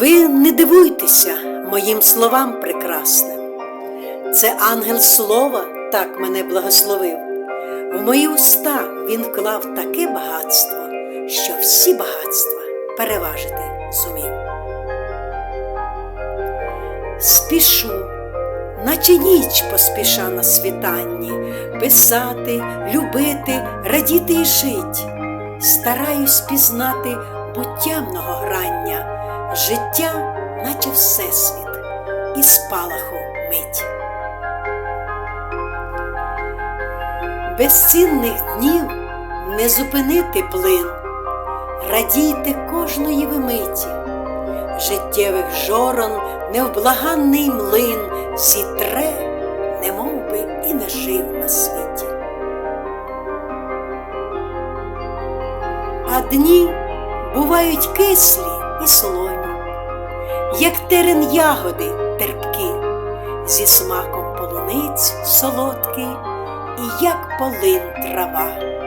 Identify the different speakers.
Speaker 1: Ви не дивуйтеся моїм словам прекрасним. Це ангел слова так мене благословив. В мої уста він вклав таке багатство, що всі багатства переважити зумів. Спішу, наче ніч поспіша на світанні, писати, любити, радіти і жить. Стараюсь пізнати буття многограння, життя, наче всесвіт, і спалаху мить. Безцінних днів не зупинити плин, радійте кожної ви миті, життєвих жорон невблаганний млин зітре, немов би і не жив на світі. А дні бувають кислі і солоні, як терен ягоди терпкі, зі смаком полуниць солодкий, і як полин трава.